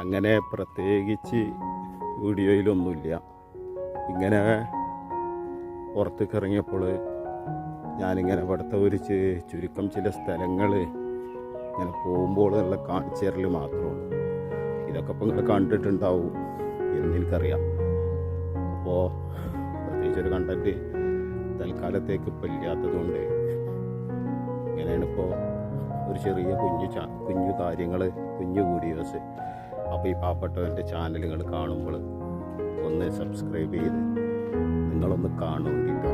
അങ്ങനെ പ്രത്യേകിച്ച് വീഡിയോയിലൊന്നുമില്ല. ഇങ്ങനെ പുറത്തേക്ക് ഇറങ്ങിയപ്പോൾ ഞാനിങ്ങനെ ഇവിടുത്തെ ഒരു ചുരുക്കം ചില സ്ഥലങ്ങൾ ഇങ്ങനെ പോകുമ്പോൾ നല്ല കാണിച്ചു തരൽ മാത്രമേ ഉള്ളൂ. ഇതൊക്കെ ഇപ്പം നിങ്ങൾ കണ്ടിട്ടുണ്ടാവും. എന്ന് എനിക്കറിയാം. അപ്പോൾ പ്രത്യേകിച്ച് ഒരു കണ്ടന്റ് തൽക്കാലത്തേക്ക് ഇപ്പം ഇല്ലാത്തതുകൊണ്ട് ഇങ്ങനെയാണ് ഇപ്പോൾ ഒരു ചെറിയ കുഞ്ഞു ചാ കുഞ്ഞു കാര്യങ്ങൾ കുഞ്ഞു വീഡിയോസ് അപ്പോൾ ഈ പാവപ്പെട്ടവന്റെ ചാനലുകൾ കാണുമ്പോൾ ഒന്ന് സബ്സ്ക്രൈബ് ചെയ്ത് നിങ്ങളൊന്ന് കാണും. കേട്ടോ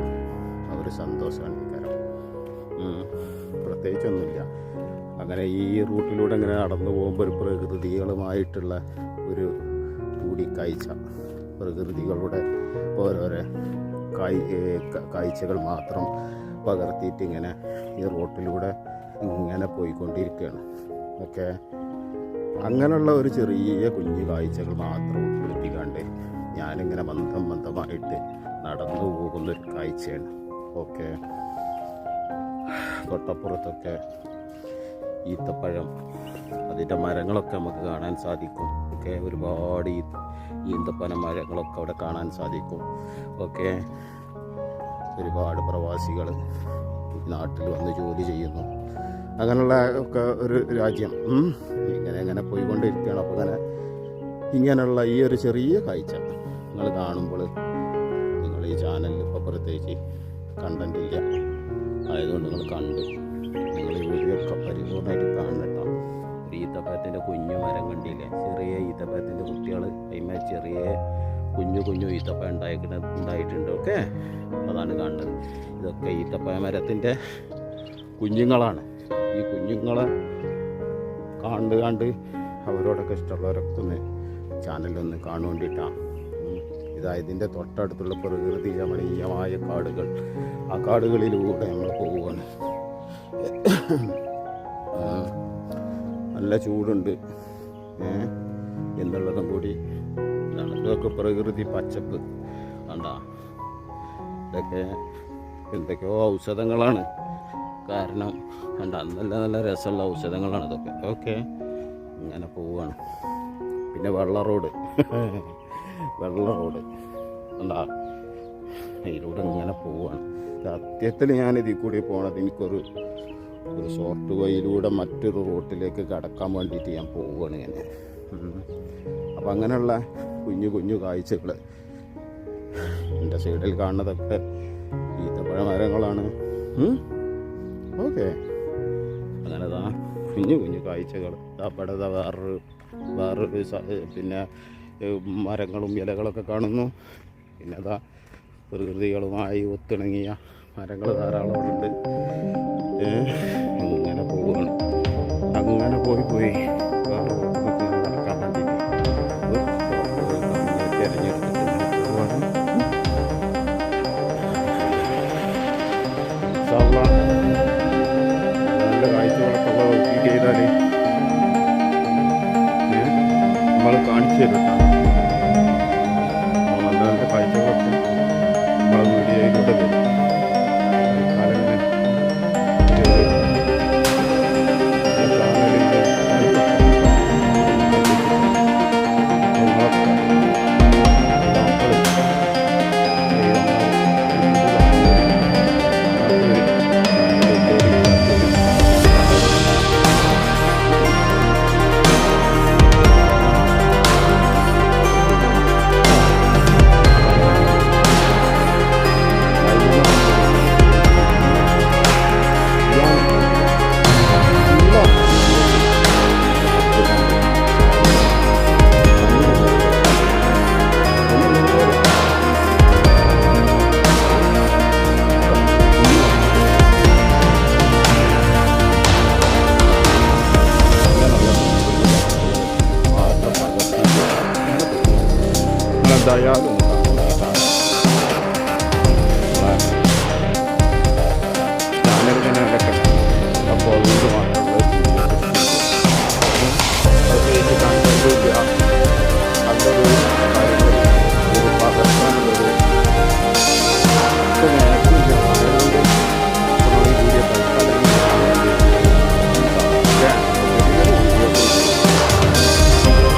അവർ സന്തോഷമാണ് ഈ പ്രത്യേകിച്ചൊന്നുമില്ല. അങ്ങനെ ഈ റൂട്ടിലൂടെ ഇങ്ങനെ നടന്നു പോകുമ്പോൾ ഒരു പ്രകൃതികളുമായിട്ടുള്ള ഒരു കൂടിക്കാഴ്ച. പ്രകൃതികളുടെ ഓരോരോ കായ് കാഴ്ചകൾ മാത്രം പകർത്തിയിട്ട് ഇങ്ങനെ ഈ റോട്ടിലൂടെ ഇങ്ങനെ പോയിക്കൊണ്ടിരിക്കുകയാണ്. ഓക്കെ? അങ്ങനെയുള്ള ഒരു ചെറിയ കുഞ്ഞു കാഴ്ചകൾ മാത്രം ഉൾപ്പെടുത്തിക്കാണ്ട് ഞാനിങ്ങനെ മന്ദം മന്ദമായിട്ട് നടന്നു പോകുന്നൊരു കാഴ്ചയാണ്. ഓക്കെ. തൊട്ടപ്പുറത്തൊക്കെ ഈത്തപ്പഴം അതിന്റെ മരങ്ങളൊക്കെ നമുക്ക് കാണാൻ സാധിക്കും. ഓക്കെ. ഒരുപാട് ഈ ഈന്തപ്പന മരങ്ങളൊക്കെ അവിടെ കാണാൻ സാധിക്കും. ഓക്കെ. ഒരുപാട് പ്രവാസികൾ നാട്ടിൽ വന്ന് ജോലി ചെയ്യുന്നു. അങ്ങനെയുള്ള ഒക്കെ ഒരു രാജ്യം. ഇങ്ങനെ ഇങ്ങനെ പോയിക്കൊണ്ടിരിക്കുകയാണ്. അപ്പോൾ അങ്ങനെ ഇങ്ങനെയുള്ള ഈ ഒരു ചെറിയ കാഴ്ച നിങ്ങൾ കാണുമ്പോൾ നിങ്ങൾ ഈ ചാനലിൽ ഇപ്പോൾ പ്രത്യേകിച്ച് കണ്ടന്റ് ഇല്ല. ആയതുകൊണ്ട് നിങ്ങൾ കണ്ട് നിങ്ങൾ ഈ വീഡിയോ പരിപൂർണമായിട്ട് കാണണം ഒരു ഈത്തപ്പഴത്തിന്റെ കുഞ്ഞു മരം കണ്ടില്ലേ? ചെറിയ ഈത്തപ്പഴത്തിന്റെ കുട്ടികൾ അതിന്മേൽ ചെറിയ കുഞ്ഞു കുഞ്ഞു ഈത്തപ്പഴം ഉണ്ടായിക്കുന്ന ഉണ്ടായിട്ടുണ്ട്. ഓക്കെ? അതാണ് കാണുന്നത് ഇതൊക്കെ ഈത്തപ്പഴ മരത്തിന്റെ കുഞ്ഞുങ്ങളാണ്. ഈ കുഞ്ഞുങ്ങളെ കണ്ട് കണ്ട് അവരോടൊക്കെ ഇഷ്ടമുള്ളവരൊക്കെ ഒന്ന് ചാനലൊന്ന് കാണുവാൻ വേണ്ടിയിട്ടാണ് ഇതാ ഇതിന്റെ തൊട്ടടുത്തുള്ള പ്രകൃതി രമണീയമായ കാടുകൾ. ആ കാടുകളിലൂടെ നമ്മൾ പോവുകയാണ്. നല്ല ചൂടുണ്ട്. എന്നുള്ളതും കൂടി ഇതൊക്കെ പ്രകൃതി പച്ചപ്പ്. കണ്ടാ? ഇതൊക്കെ എന്തൊക്കെയോ ഔഷധങ്ങളാണ്. കാരണം കണ്ട നല്ല നല്ല രസമുള്ള ഔഷധങ്ങളാണ് ഇതൊക്കെ. ഓക്കെ. ഇങ്ങനെ പോവുകയാണ് പിന്നെ വെള്ള റോഡ്. വെള്ള റോഡ്. കണ്ടാ? ഇതിലൂടെ ഇങ്ങനെ പോവുകയാണ് സത്യത്തിൽ ഞാൻ കൂടി പോണത് എനിക്കൊരു ഒരു ഷോർട്ട് വഴിയിലൂടെ മറ്റൊരു റോട്ടിലേക്ക് കടക്കാൻ വേണ്ടിയിട്ട് ഞാൻ പോവുകയാണ് ഇങ്ങനെ അപ്പം അങ്ങനെയുള്ള കുഞ്ഞു കുഞ്ഞു കാഴ്ചകൾ എന്റെ സൈഡിൽ കാണുന്നതൊക്കെ ഈത്തപ്പഴ മരങ്ങളാണ്. ഓക്കെ. അങ്ങനെ ദാ കുഞ്ഞു കുഞ്ഞു കാഴ്ചകൾ. അവിടെ വേറൊരു വേറൊരു പിന്നെ മരങ്ങളും ഇലകളൊക്കെ കാണുന്നു. പിന്നെ അതാ പ്രകൃതികളുമായി ഒത്തിണങ്ങിയ മരങ്ങൾ ധാരാളമുണ്ട്. അങ്ങനെ പോവുകയാണ്. അങ്ങനെ പോയി പോയി. ചെയ്താൽ നമ്മൾ കാണിച്ചു തരും Dayada não tá conquistada. Tá. de Neve